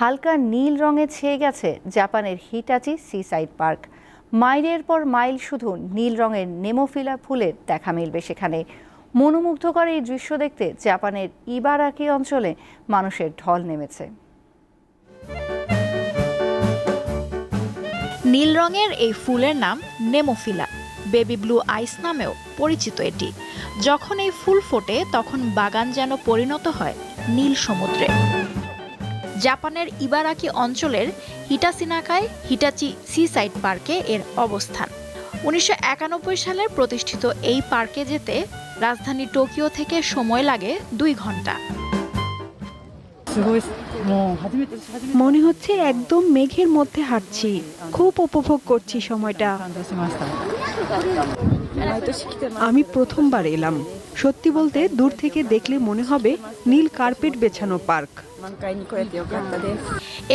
হালকা নীল রঙে ছেয়ে গেছে জাপানের হিটাচি সিসাইড পার্ক। মাইলের পর মাইল শুধু নীল রঙের নেমোফিলা ফুলের দেখা মিলবে সেখানে। মনোমুগ্ধকর এই দৃশ্য দেখতে জাপানের ইবারাকি অঞ্চলে মানুষের ঢল নেমেছে। নীল রঙের এই ফুলের নাম নেমোফিলা। বেবি ব্লু আইস নামেও পরিচিত এটি। যখন এই ফুল ফোটে, তখন বাগান যেন পরিণত হয় নীল সমুদ্রে। জাপানের ইবারাকি অঞ্চলের হিটাসিনাকায় হিটাচি সি সাইড পার্কে এর অবস্থান। উনিশশো সালে প্রতিষ্ঠিত এই পার্কে যেতে রাজধানী টোকিও থেকে সময় লাগে দুই ঘণ্টা। মনে হচ্ছে একদম মেঘের মধ্যে হাঁটছি। খুব উপভোগ করছি সময়টা। আমি প্রথমবার এলাম। সত্যি বলতে দূর থেকে দেখলে মনে হবে নীল কার্পেট বেছানো পার্ক।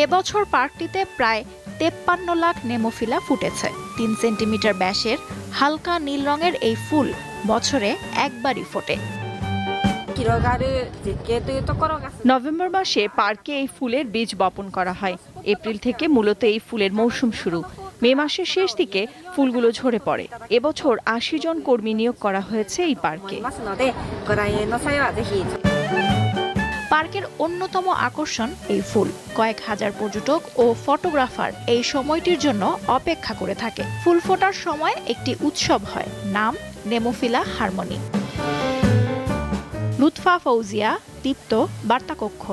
এবছর পার্কটিতে প্রায় তেপ্পান্ন লাখ নেমোফিলা ফুটেছে। তিন সেন্টিমিটার ব্যাসের হালকা নীল রঙের এই ফুল বছরে একবারই ফোটে। নভেম্বর মাসে পার্কে এই ফুলের বীজ বপন করা হয়। এপ্রিল থেকে মূলত এই ফুলের মৌসুম শুরু। মে মাসের শেষ দিকে ফুলগুলো ঝরে পড়ে। এবছর আশি জন কর্মী নিয়োগ করা হয়েছে এই পার্কে। পার্কের অন্যতম আকর্ষণ এই ফুল। কয়েক হাজার পর্যটক ও ফটোগ্রাফার এই সময়টির জন্য অপেক্ষা করে থাকে। ফুল ফোটার সময় একটি উৎসব হয়। নাম নেমোফিলা হারমোনি। লুৎফা ফৌজিয়া, দীপ্ত বার্তাকক্ষ।